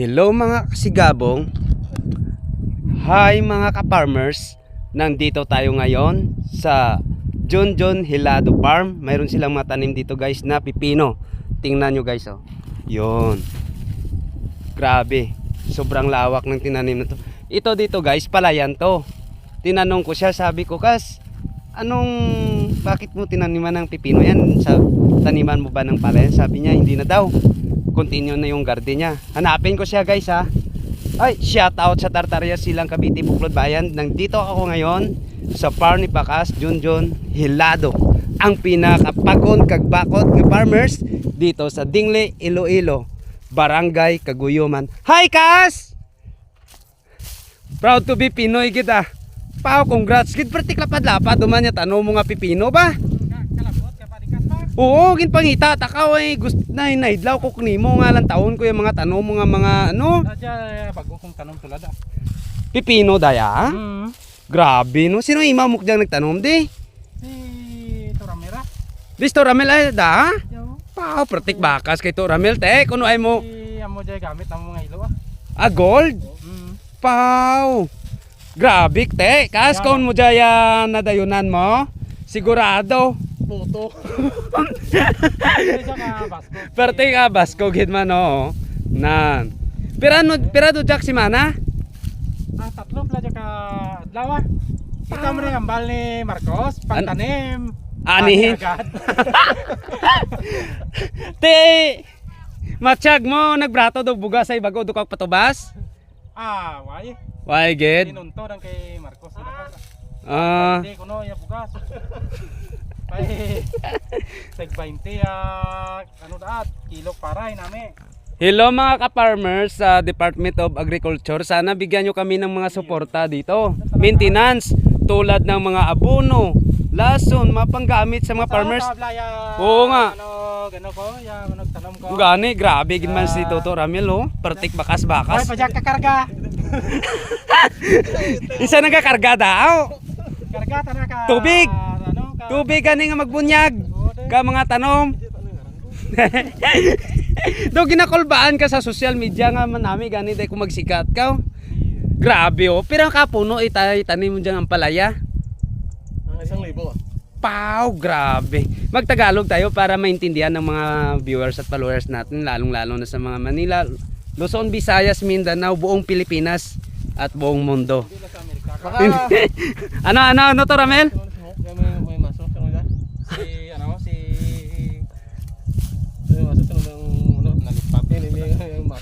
Hello mga kasigabong. Hi mga ka-farmers. Nandito tayo ngayon sa John John Hilado Farm. Mayroon silang mga tanim dito guys na pipino. Tingnan nyo guys oh. Yun. Grabe. Sobrang lawak ng tinanim na to. Ito dito guys, palayan to. Tinanong ko siya, sabi ko, Kas, anong, bakit mo tinaniman ng pipino yan? Sa taniman mo ba ng palayan? Sabi niya, hindi na daw continue na yung garden niya. Hanapin ko siya guys ha. Ay, shout out sa Tartaria Silang Cavite Buklod Bayan. Nandito ako ngayon sa farm ni Bakas Junjun Hilado. Ang pinakapakon kagbakot ng farmers dito sa Dingle, Iloilo, Barangay Kaguyuman. Hi Kas! Proud to be Pinoy kita. Pao, congrats. Kid pertik lapad-lapad duman niya tanong mo nga pipino ba? Di. Oo, ginpangita takaw ay gusto na naidlaw ko nimo nga lang taon ko yung mga tanong mo nga mga ano, Adya bago kong tanong tulad ah. pipino daya. Hmm. Grabe no. Sino ima mo dyang nagtanom di? Si Toramera. Listo Ramel ay da. Yo. Pao, pertik bakas kay to Ramel te. Kuno ay mo Si amo jay gamit ng mga ilo ah. ah gold. Hmm. Pao. Grabe te. Kas Yeah. kaon mo jaya nadayunan mo? Sigurado. Puto. Isa ka basko. Ah gid man no. Nan. Pirano pirado jak si mana? Ah, tatlo pala ka adlaw ah. Kita mo rin ang bal ni Marcos, pagtanim. Anihin. Ani. Te, matsyag mo, nagbrato do bugas ay bago do kag patubas. ah, why? Why gid? Tinunto lang kay Marcos. Ah, Hindi ko no, ya bugas. Ay, tag 20 ah, ano daat, kilo paray nami. hello mga ka-farmers sa Department of Agriculture. Sana bigyan nyo kami ng mga suporta dito. Maintenance tulad ng mga abono, lason, mapanggamit sa mga farmers. Oo nga. Ano, gano ko, ya ano tanong ko. Gani, grabe gid man si Toto Ramil oh. Pertik Ay, bakas-bakas. pajak ka karga. Isa nagakarga daw. Karga tana ka. Tubig. Ka? Tubig gani nga magbunyag. Ka mga tanom. Do ginakulbaan ka sa social media nga man nami gani day ko magsikat ka. oh. Grabe oh. Pero ka puno itay tanim mo diyan ang palaya. Ang isang libo. Pow, grabe. Magtagalog tayo para maintindihan ng mga viewers at followers natin lalong-lalo na sa mga Manila, Luzon, Visayas, Mindanao, buong Pilipinas at buong mundo. Ano ano ano to Ramel? si ano si ano sa tanong ng ano nalipap yun hindi yung map